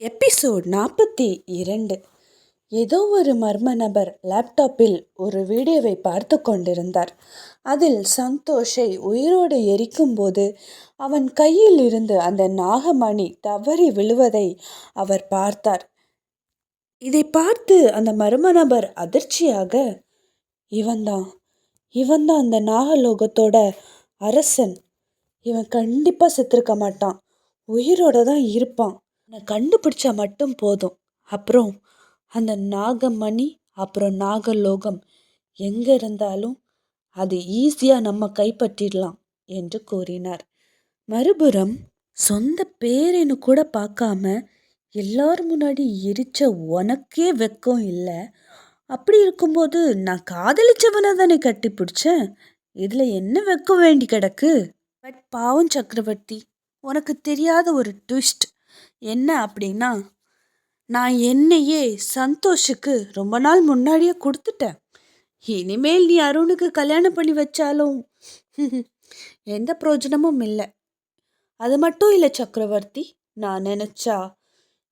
Episode நாற்பத்தி இரண்டு. ஏதோ ஒரு மர்ம நபர் லேப்டாப்பில் ஒரு வீடியோவை பார்த்து கொண்டிருந்தார். அதில் சந்தோஷை உயிரோடு எரிக்கும்போது அவன் கையில் இருந்து அந்த நாகமணி தவறி விழுவதை அவர் பார்த்தார். இதை பார்த்து அந்த மர்ம நபர் அதிர்ச்சியாக இவன்தான் இவன்தான் அந்த நாகலோகத்தோட அரசன். இவன் கண்டிப்பாக செத்துருக்க மாட்டான். உயிரோட தான் இருப்பான். நான் கண்டுபிடிச்சா மட்டும் போதும். அப்புறம் அந்த நாகமணி அப்புறம் நாகலோகம் எங்கே இருந்தாலும் அது ஈஸியாக நம்ம கைப்பற்றிடலாம் என்று கூறினார். மறுபுறம் சொந்த பேரேன்னு கூட பார்க்காம எல்லார் முன்னாடி எரிச்ச உனக்கே வெக்கம் இல்லை. அப்படி இருக்கும்போது நான் காதலிச்சவனை தானே கட்டி பிடிச்சேன் இதில் என்ன வெக்கம் வேண்டி கிடக்கு? பட் பாவம் சக்கரவர்த்தி உனக்கு தெரியாத ஒரு ட்விஸ்ட் என்ன அப்படின்னா நான் என்னையே சந்தோஷுக்கு ரொம்ப நாள் முன்னாடியே கொடுத்துட்டேன். இனிமேல் நீ அருணுக்கு கல்யாணம் பண்ணி வச்சாலும் எந்த பிரயோஜனமும் இல்லை. அது மட்டும் இல்லை சக்கரவர்த்தி நான் நினச்சா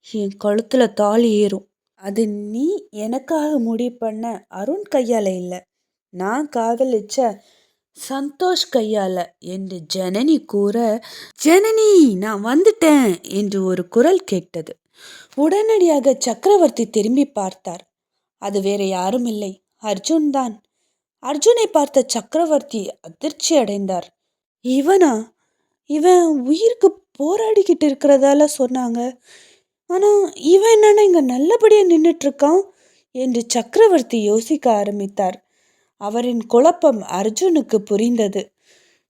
என் கழுத்தில் தாலி ஏறும். அது நீ எனக்காக முடிவு பண்ண அருண் கையால் இல்லை. நான் காதலிச்ச சந்தோஷ் கையால என்று ஜனனி கூற ஜனனி நான் வந்துட்டேன் என்று ஒரு குரல் கேட்டது. உடனடியாக சக்கரவர்த்தி திரும்பி பார்த்தார். அது வேற யாரும் இல்லை அர்ஜுன் தான். அர்ஜுனை பார்த்த சக்கரவர்த்தி அதிர்ச்சி அடைந்தார். இவனா? இவன் உயிருக்கு போராடிக்கிட்டு இருக்கிறதால சொன்னாங்க. ஆனால் இவன் என்னன்னா இங்கே நல்லபடியாக நின்றுட்டு இருக்கான் என்று சக்கரவர்த்தி யோசிக்க ஆரம்பித்தார். அவரின் குழப்பம் அர்ஜுனுக்கு புரிந்தது.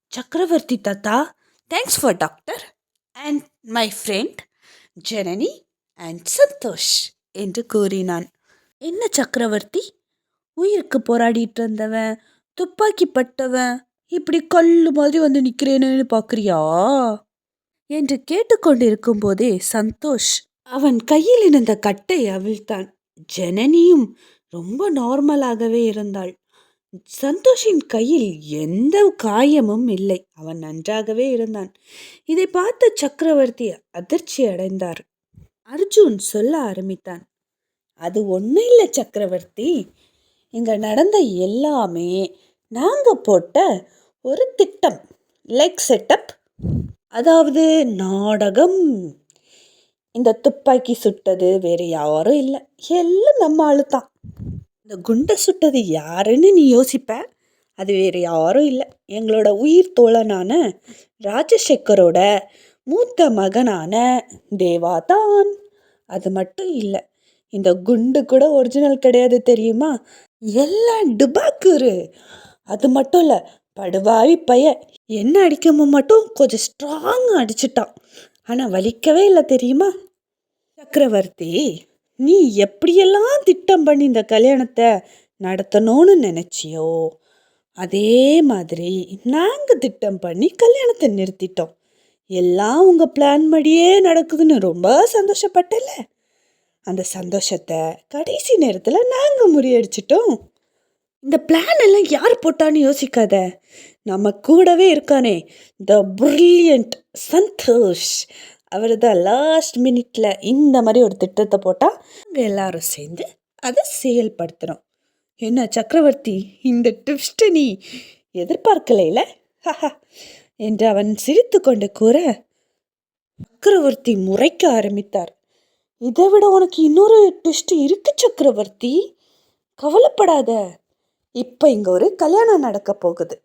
Chakravarthy Datta thanks for doctor and my friend Janani and Santhosh என்று கூறினான். என்ன சக்கரவர்த்தி? உயிருக்கு போராடிட்டு இருந்தவன் துப்பாக்கி பட்டவன் இப்படி கல்லு மாதிரி வந்து நிற்கிறேன்னு பார்க்குறியா என்று கேட்டுக்கொண்டிருக்கும் போதே சந்தோஷ் அவன் கையில் இருந்த கட்டை அவிழ்த்தான். ஜனனியும் ரொம்ப நார்மலாகவே இருந்தாள். சந்தோஷின் கையில் எந்த காயமும் இல்லை. அவன் நன்றாகவே இருந்தான். இதை பார்த்த சக்கரவர்த்தி அதிர்ச்சி அடைந்தார். அர்ஜுன் சொல்ல ஆரம்பித்தான். அது ஒன்றும் இல்லை சக்கரவர்த்தி. இங்கே நடந்த எல்லாமே நாங்கள் போட்ட ஒரு திட்டம். லைக் செட்டப் அதாவது நாடகம். இந்த துப்பாக்கி சுட்டது வேறு யாரும் இல்லை. எல்லாம் நம்ம ஆளுதான். இந்த குண்டை சுட்டது யாருன்னு நீ யோசிப்ப? அது வேறு யாரும் இல்லை. எங்களோட உயிர் தோழனான ராஜசேகரோட மூத்த மகனான தேவா தான். அது மட்டும் இல்லை இந்த குண்டு கூட ஒரிஜினல் கிடையாது தெரியுமா? எல்லாம் டுபாக்குரு அது மட்டும் இல்லை படுவாவி பையன் என்ன அடிக்கமோ மட்டும் கொஞ்சம் ஸ்ட்ராங்காக அடிச்சிட்டான். ஆனால் வலிக்கவே இல்லை தெரியுமா? சக்கரவர்த்தி. நீ எப்படியெல்லாம் திட்டம் பண்ணி இந்த கல்யாணத்தை நடத்தணும்னு நினச்சியோ அதே மாதிரி நாங்கள் திட்டம் பண்ணி கல்யாணத்தை நிறுத்திட்டோம். எல்லாம் உங்கள் பிளான் படியே நடக்குதுன்னு ரொம்ப சந்தோஷப்பட்டல அந்த சந்தோஷத்தை கடைசி நேரத்தில் நாங்கள் முறியடிச்சிட்டோம். இந்த பிளான் எல்லாம் யார் போட்டான்னு யோசிக்காத. நம்ம கூடவே இருக்கானே த பிரில்லியண்ட் சந்தோஷ். அவர் தான் லாஸ்ட் மினிட்ல இந்த மாதிரி ஒரு திட்டத்தை போட்டால் நாங்கள் எல்லாரும் சேர்ந்து அதை செயல்படுத்துகிறோம் என்ன சக்கரவர்த்தி இந்த ட்விஸ்ட்டை நீ எதிர்பார்க்கலைல என்று அவன் சிரித்து கொண்டு கூற சக்கரவர்த்தி முறைக்க ஆரம்பித்தார். இதை விட உனக்கு இன்னொரு ட்விஸ்ட் இருக்கு சக்கரவர்த்தி. கவலைப்படாத. இப்போ இங்கே ஒரு கல்யாணம் நடக்க போகுது.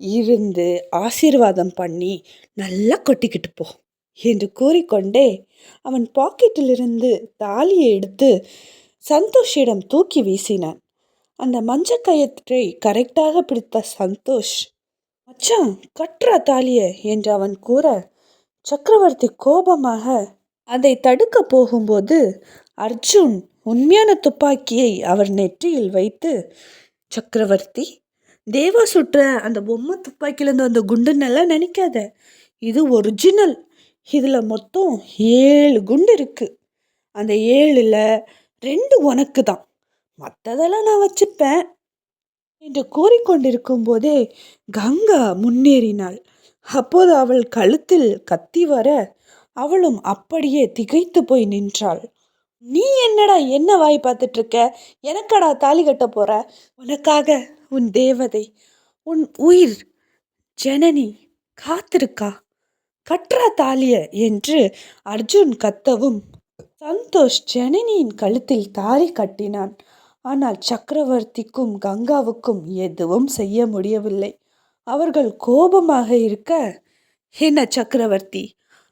இருந்து ஆசீர்வாதம் பண்ணி நல்லா கொட்டிக்கிட்டு போ. என்று கூறிக்கொண்டே அவன் பாக்கெட்டிலிருந்து தாலியை எடுத்து சந்தோஷிடம் தூக்கி வீசினான். அந்த மஞ்ச கயற்றை கரெக்டாக பிடித்த சந்தோஷ் மச்சான் கட்டுறா தாலிய என்று அவன் கூற சக்கரவர்த்தி கோபமாக அதை தடுக்க போகும்போது அர்ஜுன் உண்மையான துப்பாக்கியை அவர் நெற்றியில் வைத்து சக்கரவர்த்தி தேவா சுற்ற அந்த பொம்மை துப்பாக்கியிலேருந்து அந்த குண்டுன்னெல்லாம் நினைக்காத. இது ஒரிஜினல் இதில் மொத்தம் ஏழு குண்டு இருக்குது அந்த ஏழில் ரெண்டு உனக்கு தான். மற்றதெல்லாம் நான் வச்சுப்பேன். என்று கூறிக்கொண்டிருக்கும் போதே கங்கா முன்னேறினாள். அப்போது அவள் கழுத்தில் கத்தி வர அவளும் அப்படியே திகைத்து போய் நின்றாள். நீ என்னடா என்ன வாய் பார்த்துட்டு இருக்க எனக்கடா தாலி கட்ட போற? உனக்காக உன் தேவதை உன் உயிர் ஜனனி காத்திருக்கா? கற்றா தாலிய என்று அர்ஜுன் கத்தவும் சந்தோஷ் ஜனனியின் கழுத்தில் தாலி கட்டினான். ஆனால் சக்கரவர்த்திக்கும் கங்காவுக்கும் எதுவும் செய்ய முடியவில்லை. அவர்கள் கோபமாக இருக்க என்ன சக்கரவர்த்தி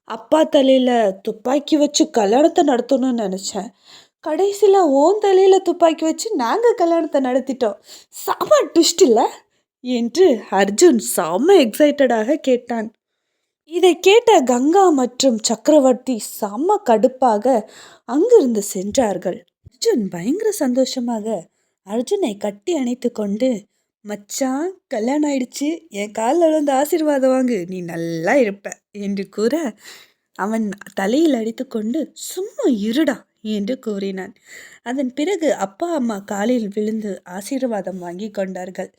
அப்பா தலையில் துப்பாக்கி வச்சு கல்யாணத்தை நடத்தணும்னு நினச்சேன். கடைசியில் ஓன் தலையில் துப்பாக்கி வச்சு நாங்கள் கல்யாணத்தை நடத்திட்டோம். செம ட்விஸ்ட் இல்லை என்று அர்ஜுன் செம்ம எக்ஸைட்டடாக கேட்டான். இதை கேட்ட கங்கா மற்றும் சக்கரவர்த்தி செம்ம கடுப்பாக அங்கிருந்து சென்றார்கள். அர்ஜுன் பயங்கர சந்தோஷமாக அர்ஜுனை கட்டி அணைத்து கொண்டு மச்சான் கல்யாணம் ஆயிடுச்சு. என் காலில் விழுந்து ஆசீர்வாதம் வாங்கு. நீ நல்லா இருப்ப என்று கூற அவன் தலையில் அடித்துக்கொண்டு சும்மா இருடா என்று கூறினான். அதன் பிறகு அப்பா அம்மா காலில் விழுந்து ஆசீர்வாதம் வாங்கி கொண்டார்கள்.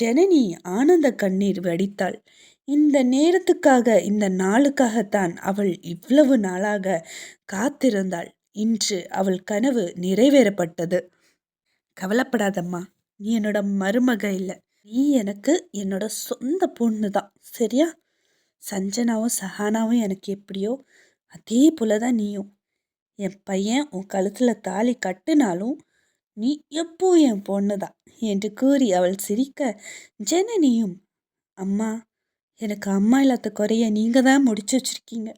ஜனனி ஆனந்த கண்ணீர் வடித்தாள். இந்த நேரத்துக்காக இந்த நாளுக்காகத்தான் அவள் இவ்வளவு நாளாக காத்திருந்தாள். இன்று அவள் கனவு நிறைவேறப்பட்டது. கவலைப்படாதம்மா நீ என்னோட மருமக இல்லை. நீ எனக்கு என்னோட சொந்த பொண்ணு தான் சரியா? சஞ்சனாவும் சஹானாவும் எனக்கு எப்படியோ அதே போல தான் நீயும். என் பையன் உன் கழுத்தில் தாலி கட்டுனாலும் நீ எப்போ என் பொண்ணு தான் என்று கூறி அவள் சிரிக்க ஜனனியும் அம்மா எனக்கு அம்மா இல்லாத குறைய நீங்கள் தான் முடிச்சு வச்சுருக்கீங்க.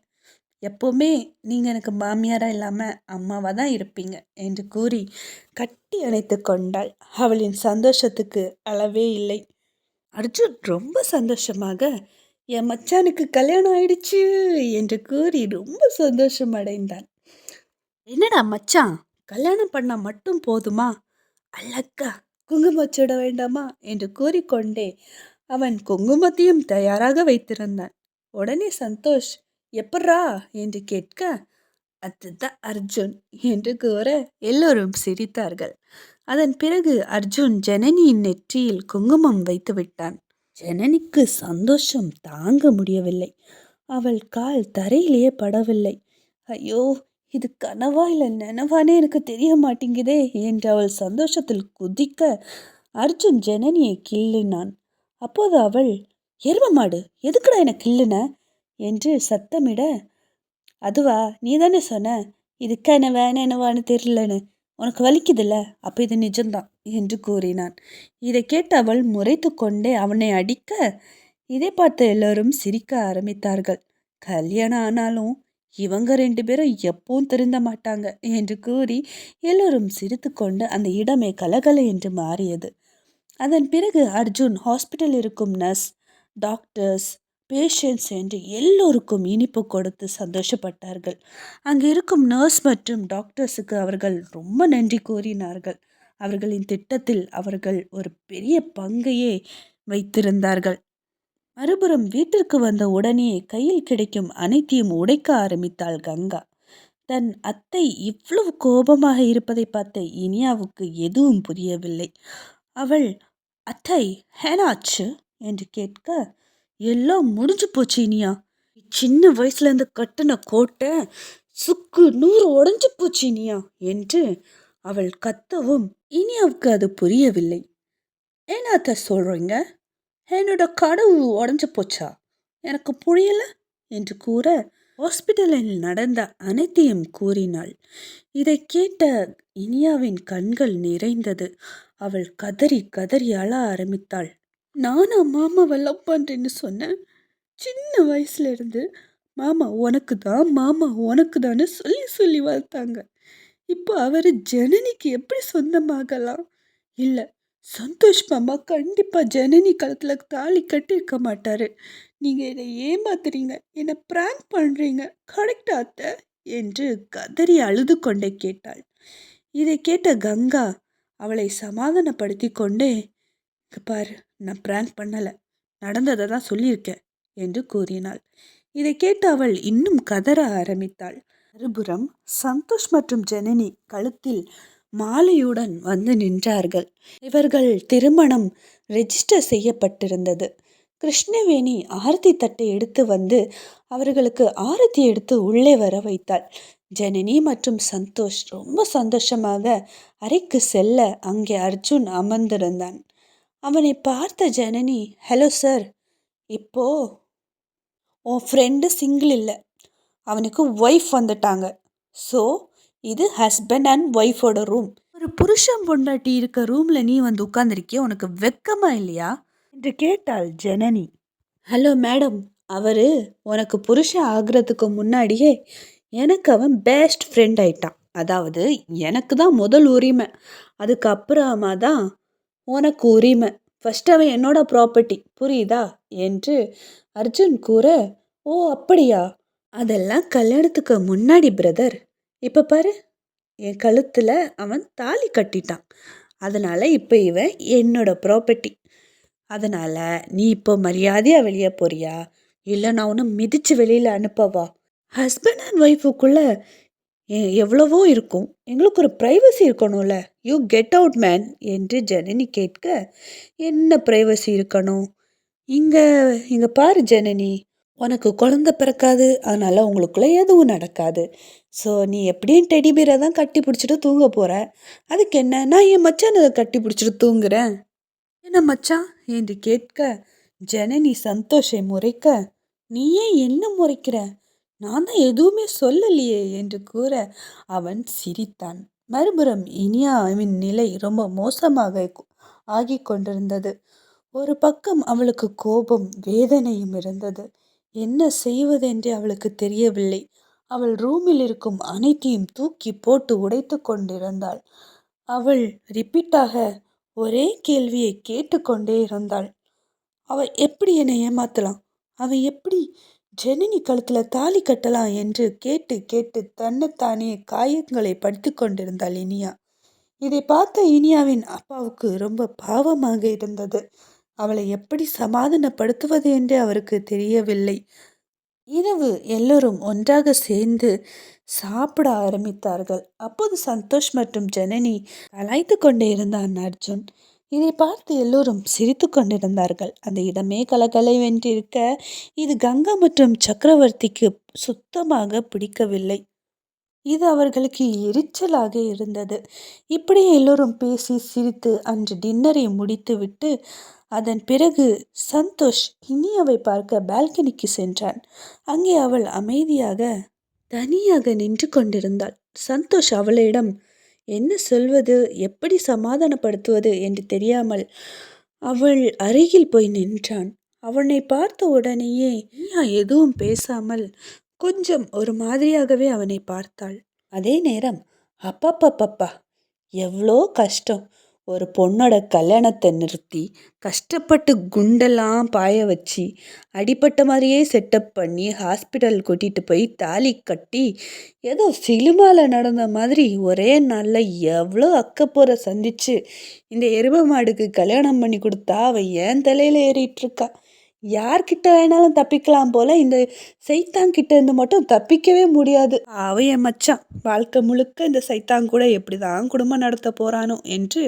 எப்போவுமே நீங்கள் எனக்கு மாமியாராக இல்லாமல் அம்மாவாக தான் இருப்பீங்க என்று கூறி கட்டி அணைத்து கொண்டாள். அவளின் சந்தோஷத்துக்கு அளவே இல்லை. அர்ஜுன் ரொம்ப சந்தோஷமாக? என் மச்சானுக்கு கல்யாணம் ஆயிடுச்சு என்று கூறி ரொம்ப சந்தோஷம் அடைந்தான் என்னடா மச்சான்? கல்யாணம் பண்ண மட்டும் போதுமா? அழக்கா குங்குமச்சுட வேண்டாமா? என்று கூறிக்கொண்டே அவன் குங்குமத்தையும் தயாராக வைத்திருந்தான். உடனே சந்தோஷ் எப்பட்றா? என்று கேட்க அதுதான் அர்ஜுன் என்று கூற எல்லோரும் சிரித்தார்கள். அதன் பிறகு அர்ஜுன் ஜனனியின் நெற்றியில் குங்குமம் வைத்து விட்டான். ஜனனிக்கு சந்தோஷம் தாங்க முடியவில்லை. அவள் கால் தரையிலேயே படவில்லை. ஐயோ இது கனவா இல்லை நினவானே எனக்கு தெரிய மாட்டேங்குதே என்று அவள் சந்தோஷத்தில் குதிக்க அர்ஜுன் ஜனனியை கிள்ளினான். அப்போது அவள் எரும மாடு எதுக்குடா என கிள்ளுன? என்று சத்தமிட அதுவா நீ தானே சொன்ன இது கனவா என்னவான்னு தெரியலன்னு. உனக்கு வலிக்குதில்ல? அப்போ இது நிஜம்தான் என்று கூறினான். இதை கேட்டு அவள் முறைத்து கொண்டே அவனை அடிக்க இதை பார்த்த எல்லோரும் சிரிக்க ஆரம்பித்தார்கள். கல்யாணம் ஆனாலும் இவங்க ரெண்டு பேரும் எப்பவும் திருந்த மாட்டாங்க என்று கூறி எல்லோரும் சிரித்துக்கொண்டு அந்த இடமே கலகல என்று மாறியது. அதன் பிறகு அர்ஜுன் ஹாஸ்பிட்டல் இருக்கும் நர்ஸ் டாக்டர்ஸ் பேஷண்ட்ஸ் என்று எல்லோருக்கும் இனிப்பு கொடுத்து சந்தோஷப்பட்டார்கள். அங்கு இருக்கும் நர்ஸ் மற்றும் டாக்டர்ஸுக்கு அவர்கள் ரொம்ப நன்றி கூறினார்கள். அவர்களின் திட்டத்தில் அவர்கள் ஒரு பெரிய பங்கையே வைத்திருந்தார்கள். மறுபுறம் வீட்டிற்கு வந்த உடனே கையில் கிடைக்கும் அனைத்தையும் உடைக்க ஆரம்பித்தாள் கங்கா. தன் அத்தை இவ்வளவு கோபமாக இருப்பதை பார்த்த இனியாவுக்கு எதுவும் புரியவில்லை. அவள் அத்தை ஹேனாச்சு? என்று கேட்க எல்லாம் முடிஞ்சு போச்சு இனியா. சின்ன வயசுலேருந்து கட்டின கோட்டை சுக்கு நூறு உடஞ்சு போச்சு இனியா என்று அவள் கத்தவும் இனியாவுக்கு அது புரியவில்லை. ஏன்னாத்த சொல்கிறீங்க என்னோட கடவு உடஞ்சு போச்சா? எனக்கு புரியல என்று கூற ஹாஸ்பிட்டலில் நடந்த அனைத்தையும் கூறினாள். இதை கேட்ட இனியாவின் கண்கள் நிறைந்தது. அவள் கதறி கதறி அழ ஆரம்பித்தாள். நானா மாமாவை லவ் பண்ணுறேன்னு சொன்னேன்? சின்ன வயசுலேருந்து மாமா உனக்கு தான் மாமா உனக்கு தானே சொல்லி சொல்லி வளர்த்தாங்க. இப்போ அவர் ஜனனிக்கு எப்படி சொந்தமாகலாம்? இல்லை சந்தோஷ் மாமா கண்டிப்பாக ஜனனி காலத்தில் தாலி கட்டியிருக்க மாட்டார். நீங்கள் என்னை ஏமாத்துறீங்க என்னை ப்ராங்க் பண்ணுறீங்க கரெக்டா அத்தை? என்று கதறி அழுது கொண்டே கேட்டாள். இதை கேட்ட கங்கா அவளை சமாதானப்படுத்தி கொண்டே பாரு நான் ப்ராங்க் பண்ணலை நடந்ததை தான் சொல்லியிருக்கேன் என்று கூறினாள். இதை கேட்டு அவள் இன்னும் கதற ஆரம்பித்தாள். மறுபுறம் சந்தோஷ் மற்றும் ஜனனி கழுத்தில் மாலையுடன் வந்து நின்றார்கள். இவர்கள் திருமணம் ரெஜிஸ்டர் செய்யப்பட்டிருந்தது. கிருஷ்ணவேணி ஆரத்தி தட்டை எடுத்து வந்து அவர்களுக்கு ஆரத்தி எடுத்து உள்ளே வர வைத்தாள். ஜனனி மற்றும் சந்தோஷ் ரொம்ப சந்தோஷமாக அறைக்கு செல்ல அங்கே அர்ஜுன் அமர்ந்திருந்தான். அவனை பார்த்த ஜனனி ஹலோ சார் இப்போ உன் ஃப்ரெண்டு சிங்கிள் இல்லை. அவனுக்கு ஒய்ஃப் வந்துட்டாங்க. ஸோ இது ஹஸ்பண்ட் அண்ட் ஒய்ஃபோட ரூம் ஒரு புருஷன் பொண்டாட்டி இருக்க ரூமில் நீ வந்து உட்காந்துருக்கிய உனக்கு வெக்கமா இல்லையா? என்று கேட்டாள் ஜனனி. ஹலோ மேடம் அவர் உனக்கு புருஷன் ஆகுறதுக்கு முன்னாடியே எனக்கு அவன் பெஸ்ட் ஃப்ரெண்ட் ஆயிட்டான். அதாவது எனக்கு தான் முதல் உரிமை. அதுக்கப்புறமா தான் உனக்கு உரிமை. ஃபஸ்ட் அவன் என்னோட ப்ராப்பர்ட்டி புரியுதா? என்று அர்ஜுன் கூற ஓ அப்படியா? அதெல்லாம் கல்யாணத்துக்கு முன்னாடி பிரதர் இப்போ பாரு என் கழுத்தில் அவன் தாலி கட்டிட்டான். அதனால் இப்போ இவன் என்னோட ப்ராப்பர்ட்டி அதனால் நீ இப்போ மரியாதையாக வெளியே போறியா? இல்லை நான் உன்னை மிதித்து வெளியில் அனுப்பவா? ஹஸ்பண்ட் அண்ட் ஒய்ஃபுக்குள்ளே எவ்வளவோ இருக்கும். எங்களுக்கு ஒரு ப்ரைவசி இருக்கணும்ல. யூ கெட் அவுட் மேன் என்று ஜனனி கேட்க என்ன ப்ரைவசி இருக்கணும்? இங்கே இங்கே பாரு ஜனனி. உனக்கு குழந்த பிறக்காது அதனால் உங்களுக்குள்ளே எதுவும் நடக்காது. ஸோ நீ எப்படியும் டெடி பீரை தான் கட்டி பிடிச்சிட்டு தூங்க போகிற அதுக்கு என்ன நான் என் மச்சான் கட்டி பிடிச்சிட்டு தூங்குறேன். என்ன மச்சான்? என்று கேட்க ஜனனி சந்தோஷை முறைக்க. நீ ஏன் என்ன முறைக்கிற? நான் தான் எதுவுமே சொல்லலையே என்று கூற அவன் சிரித்தான். மறுபுறம் இனியாவின் நிலை ரொம்ப மோசமாக ஆகி கொண்டிருந்தது. ஒரு பக்கம் அவளுக்கு கோபம் வேதனையும் இருந்தது. என்ன செய்வதென்று அவளுக்கு தெரியவில்லை. அவள் ரூமில் இருக்கும் அனைத்தையும் தூக்கி போட்டு உடைத்து கொண்டிருந்தாள். அவள் ரிப்பீட்டாக ஒரே கேள்வியை கேட்டுக்கொண்டே இருந்தாள். அவள் எப்படி என்னை ஏமாத்தலாம்? அவன் எப்படி ஜெனினி கழுத்தில் தாலி கட்டலாம் என்று கேட்டு கேட்டு தன்னைத்தானே காயங்களை படித்து கொண்டிருந்தாள் இனியா. இதை பார்த்த இனியாவின் அப்பாவுக்கு ரொம்ப பாவமாக இருந்தது. அவளை எப்படி சமாதானப்படுத்துவது என்று அவருக்கு தெரியவில்லை. இரவு எல்லோரும் ஒன்றாக சேர்ந்து சாப்பிட ஆரம்பித்தார்கள். அப்போது சந்தோஷ் மற்றும் ஜனனி கலாய்த்து கொண்டே இருந்தான் அர்ஜுன். இதை பார்த்து எல்லோரும் சிரித்து கொண்டிருந்தார்கள். அந்த இடமே கலகலை வென்றிருக்க இது கங்கா மற்றும் சக்கரவர்த்திக்கு சுத்தமாக பிடிக்கவில்லை. இது அவர்களுக்கு எரிச்சலாக இருந்தது. இப்படி எல்லோரும் பேசி சிரித்து அன்று டின்னரை முடித்துவிட்டு அதன் பிறகு சந்தோஷ் இனியாவை பார்க்க பால்கனிக்கு சென்றான். அங்கே அவள் அமைதியாக தனியாக நின்று கொண்டிருந்தாள். சந்தோஷ் அவளிடம் என்ன சொல்வது? எப்படி சமாதானப்படுத்துவது என்று தெரியாமல் அவள் அருகில் போய் நின்றான். அவனை பார்த்த உடனேயே இனியா எதுவும் பேசாமல் கொஞ்சம் ஒரு மாதிரியாகவே அவனை பார்த்தாள். அதே நேரம் அப்பப்பப்பப்பா எவ்வளோ கஷ்டம். ஒரு பொண்ணோட கல்யாணத்தை நிறுத்தி கஷ்டப்பட்டு குண்டெல்லாம் பாய வச்சு அடிப்பட்ட மாதிரியே செட்டப் பண்ணி ஹாஸ்பிட்டல் கூட்டிகிட்டு போய் தாலி கட்டி ஏதோ சினிமாவில் நடந்த மாதிரி ஒரே நாளில் எவ்வளோ அக்கப்போரை சந்திச்சு இந்த எரும மாடுக்கு கல்யாணம் பண்ணி கொடுத்தா அவள் ஏன் தலையில் ஏறிட்டுருக்கா யார்கிட்ட வேணாலும் தப்பிக்கலாம் போல இந்த சைத்தான் கிட்ட இருந்து மட்டும் தப்பிக்கவே முடியாது. அவ என் மச்சான். வாழ்க்கை முழுக்க இந்த சைத்தான் கூட எப்படிதான் குடும்பம் நடத்த போறானோ என்று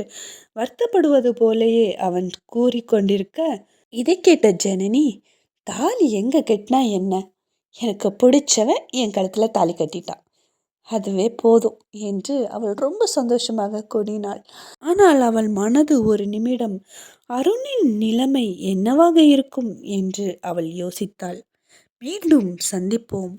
வருத்தப்படுவது போலேயே அவன் கூறிக்கொண்டிருக்க இதை கேட்ட ஜனனி தாலி எங்க கட்டினா என்ன? எனக்கு பிடிச்சவன் என் கழுத்துல தாலி கட்டிட்டான். அதுவே போதும் என்று அவள் ரொம்ப சந்தோஷமாக கூறினாள். ஆனால் அவள் மனது ஒரு நிமிடம் அருணின் நிலைமை என்னவாக இருக்கும்? என்று அவள் யோசித்தாள். மீண்டும் சந்திப்போம்.